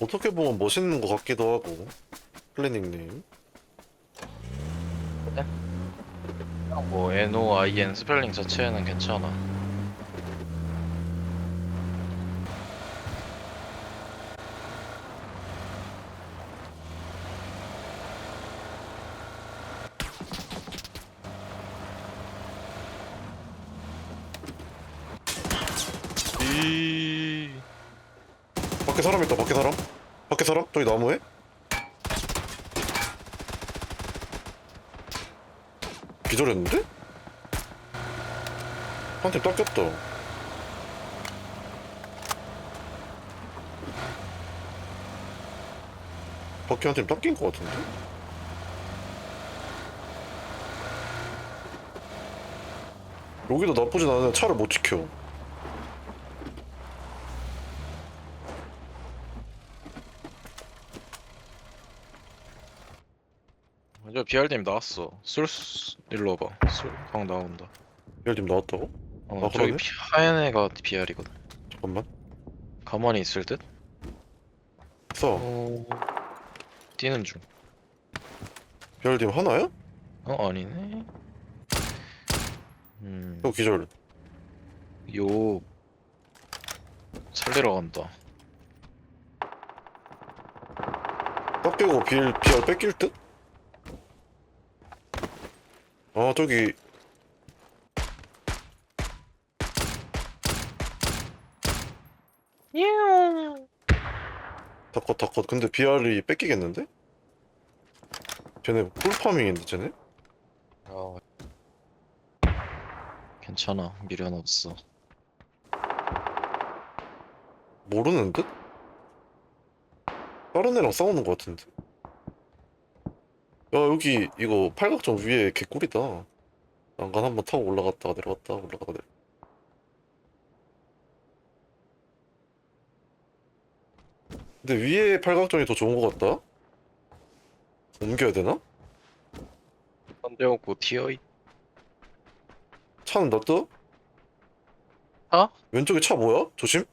어떻게 보면 멋있는 것 같기도 하고 플래닝님 뭐 NOIN 스펠링 자체는 괜찮아. 밖에 사람 있다 밖에 사람? 밖에 사람? 저기 나무에? 기절했는데? 한팀 닦였다. 밖에 한팀 닦인 것 같은데? 여기도 나쁘진 않은데 차를 못 지켜 저 BRD님 나왔어. 술스 일로 와봐. 술광 나온다. 열팀 나왔다고? 어 아, 저기 그러네? 피- 하얀 애가 BR이거든. 잠깐만 가만히 있을 듯? 써 어... 뛰는 중. 별팀 하나야? 어 아니네. 음, 또 기절 요 살리러 간다. 딱 깨고 BR, BR 뺏길 듯? 아 저기 닭컷 닭컷 근데 BR이 뺏기겠는데? 쟤네 풀파밍인데 쟤네? 아, 괜찮아 미련 없어. 모르는 듯? 다른 애랑 싸우는 것 같은데 야 여기 이거 팔각정 위에 개꿀이다 난간 한번 타고 올라갔다가 내려갔다 올라갔다가 내려 근데 위에 팔각정이 더 좋은 것 같다? 옮겨야 되나? 던데오고 튀어 있. 차는 놔둬? 어? 왼쪽에 차 뭐야? 조심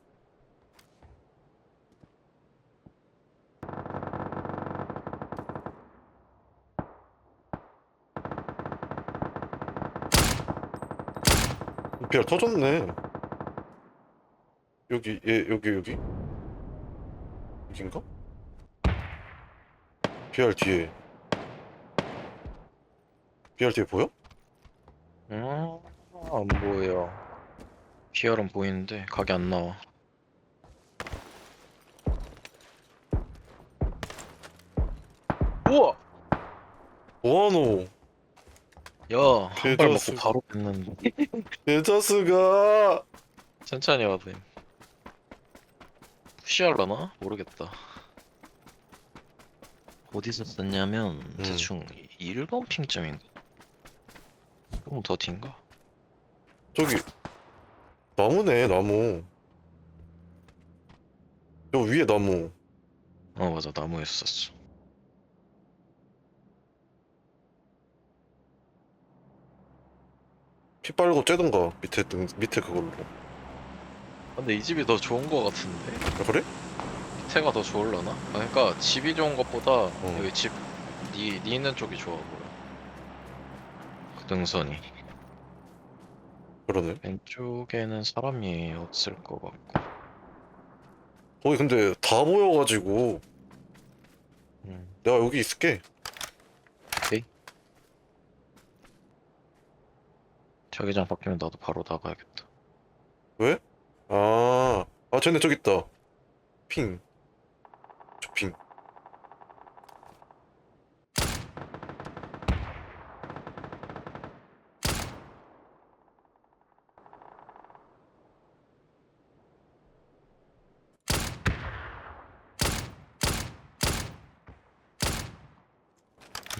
BR 터졌네 여기 얘 여기 여기 여긴가? BR 뒤에 BR 뒤에 보여? 음, 안 보여. PR은 보이는데 각이 안 나와. 우와! 뭐하노 야, 한 발 먹고 개자식. 바로 뺐는데. 이 자스가 천천히 와도 돼. 푸시할라나? 모르겠다. 어디서 썼냐면 음. 대충 1번 핑점인가? 조금 더 뒤인가? 저기 나무네 나무 저 위에 나무 어 맞아 나무에 썼어. 피 빨고 째든가 밑에 등 밑에 그걸로 근데 이 집이 더 좋은 거 같은데? 아, 그래? 밑에가 더 좋을라나? 아, 그러니까 집이 좋은 것보다 여기 집, 니, 니 있는 쪽이 좋아 보여. 그 등선이. 그러네 왼쪽에는 사람이 없을 것 같고. 거기 근데 다 보여가지고 음. 내가 여기 있을게 자기장 바뀌면 나도 바로 나가야겠다. 아, 아 쟤네 저기 있다. 핑. 저 핑.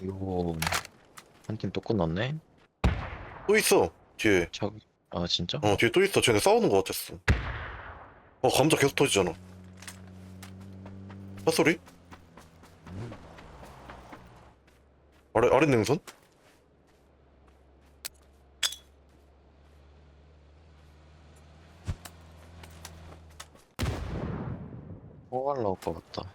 이거 한 팀 또 끝났네? 또 있어 뒤에 자, 아 진짜? 어 뒤에 또 있어 쟤네 싸우는 것 같았어 어 감자 계속 터지잖아 핫소리? 아래 아래 능선? 뭐가 나올 것 같다.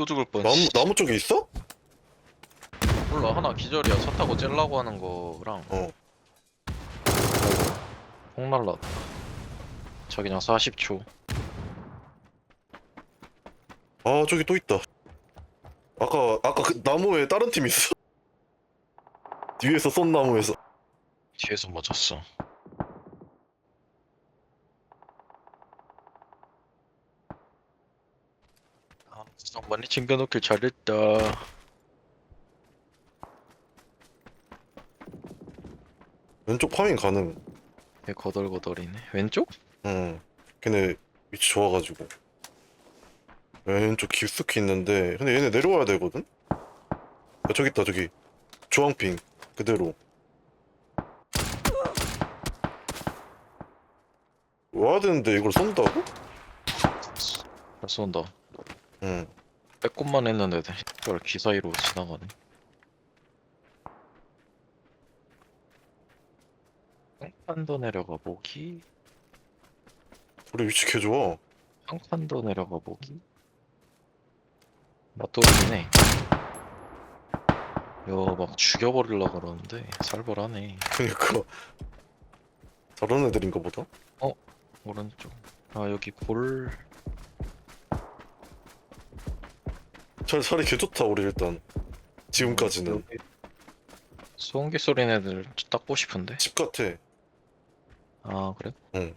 또 죽을 뻔. 나무 씨. 나무 쪽에 있어? 몰라 하나 기절이야. 차 타고 째려고 하는 거랑. 어. 폭 날랐다. 자기장 40초. 아 저기 또 있다. 아까 아까 그 나무에 다른 팀 있어. 뒤에서 쏜 나무에서. 뒤에서 맞았어. 아, 진짜 많이 챙겨놓길 잘했다. 왼쪽 파밍 가능. 얘 거덜거덜이네. 왼쪽? 응. 걔네 위치 좋아가지고. 왼쪽 깊숙이 있는데 근데 얘네 내려와야 되거든. 야, 저기 있다 저기. 주황핑 그대로. 와야 되는데 이걸 쏜다고? 잘 쏜다. 응. 빼꼼만 했는데 이걸 기사이로 지나가네. 한 칸 더 내려가 보기. 우리 위치 개 좋아. 한 칸 더 내려가 보기. 맞돌이네. 이거 막 죽여버리려 그러는데 살벌하네. 그니까. 저런 애들인가 보다. 오른쪽. 아 여기 골. 잘 자리 개 좋다 우리 일단. 지금까지는 여기 소음기 소리 애들 닦고 싶은데. 집 같아. 아 그래? 응.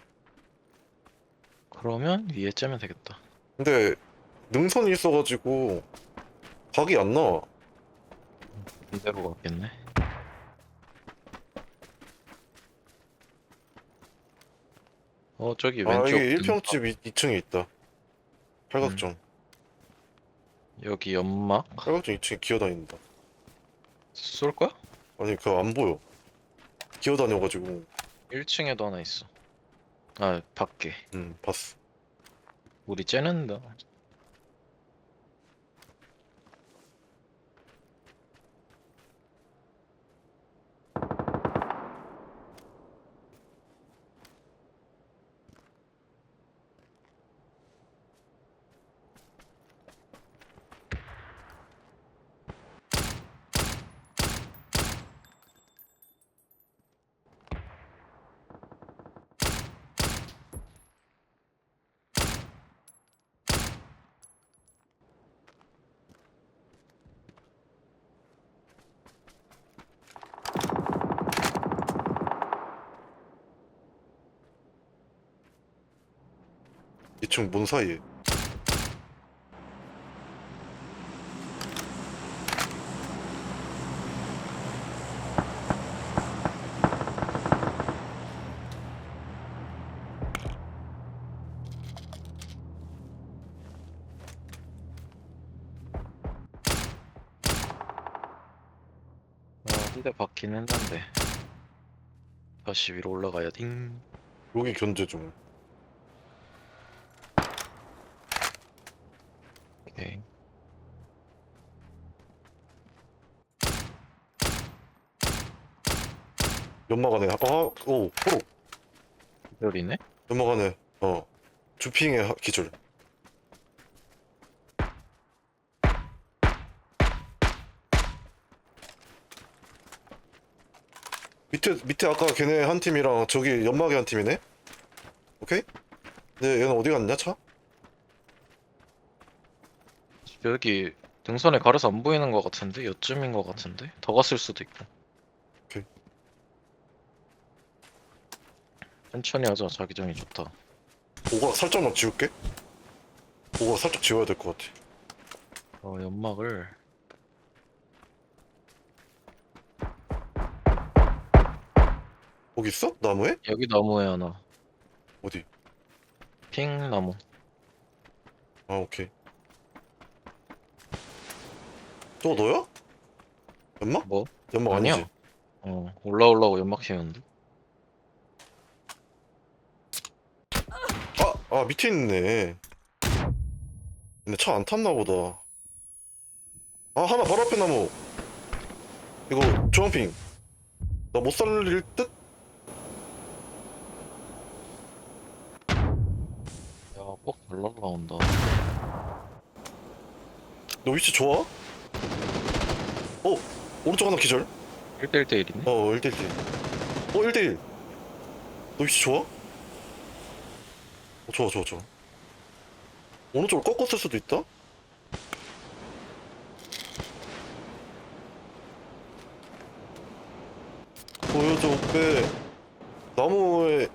그러면 위에 째면 되겠다. 근데 능선이 있어가지고 각이 안 나와. 이대로 갔겠네. 어 저기 아 왼쪽 이게 1평집 2층에 있다. 팔각정. 음. 여기 연막 팔각정 2층에 기어다닌다. 쏠 거야? 아니 그거 안 보여. 기어다녀가지고 1층에도 하나 있어. 아 밖에 음 봤어. 우리 째는다. 2층 뭔 사이에? 아 한대 박긴 했는데 다시 위로 올라가야 딩. 여기 견제 좀. 오케이. 안에 아오 포로 기절이네? 연막 안에 어 주핑의 하- 기절. 밑에 밑에 아까 걔네 한 팀이랑 저기 연막에 한 팀이네. 오케이? 네 얘는 어디 갔냐 차? 여기 등선에 가려서 안 보이는 것 같은데 요쯤인 것 같은데 더 갔을 수도 있고. 오케이. 천천히 하자 자기장이 좋다. 보고 살짝만 지울게. 보고 살짝 지워야 될 것 같아. 어 연막을 거기 있어? 나무에? 여기 나무에 하나 어디? 핑 나무 아 오케이. 또 너야? 연막? 뭐? 연막 아니야. 아니지? 어 올라오려고 연막 키우는데 아, 아 밑에 있네. 근데 차 안 탔나 보다. 아 하나 바로 앞에 나무. 이거 주황핑. 나 못 살릴 듯? 야꼭 날라온다 너 위치 좋아? 어 오른쪽 하나 기절. 1대1대1이네 어 1대1. 어 1대1. 너 위치 좋아? 어, 좋아 좋아 좋아. 오른쪽으로 꺾었을 수도 있다? 보여줘 오빼 나무에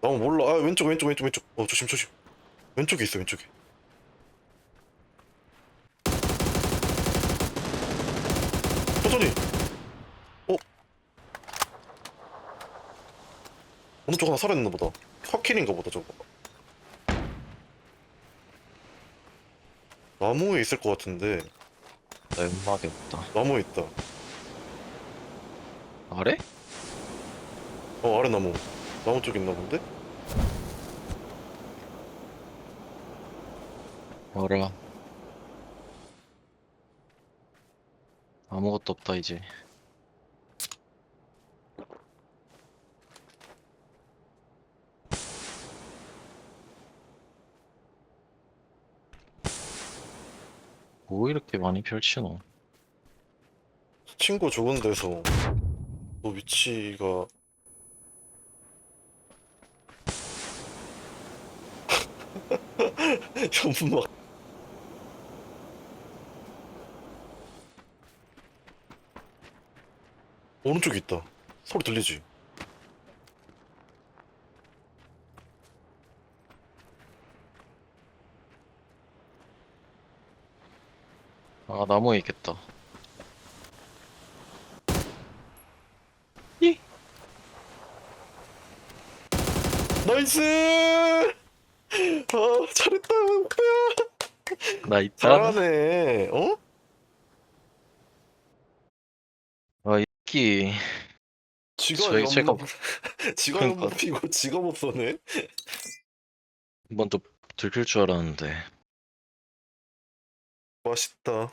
나무 몰라 아 왼쪽 왼쪽 왼쪽 왼쪽 어 조심 조심 왼쪽에 있어 왼쪽에 천천히 어 오른쪽 하나 살아있나 보다 확킬인가 보다 저거. 나무에 있을 것 같은데. 나 연막에 없다. 나무에 있다. 아래? 어 아래 나무. 나무 쪽에 있나 본데? 알아 아무것도 없다 이제 뭐 이렇게 많이 펼치노? 친구 좋은 데서 너 위치가 연막. 오른쪽에 있다. 소리 들리지? 아 나무에 있겠다. 이! 나이스! 아 잘했다 오빠야. 나 있다. 잘하네. 어? 아 이끼. 지가 저희- 제가- 연막 지가 그러니까. 연막 피고 못 쏘네? 먼저 들킬 줄 알았는데. 맛있다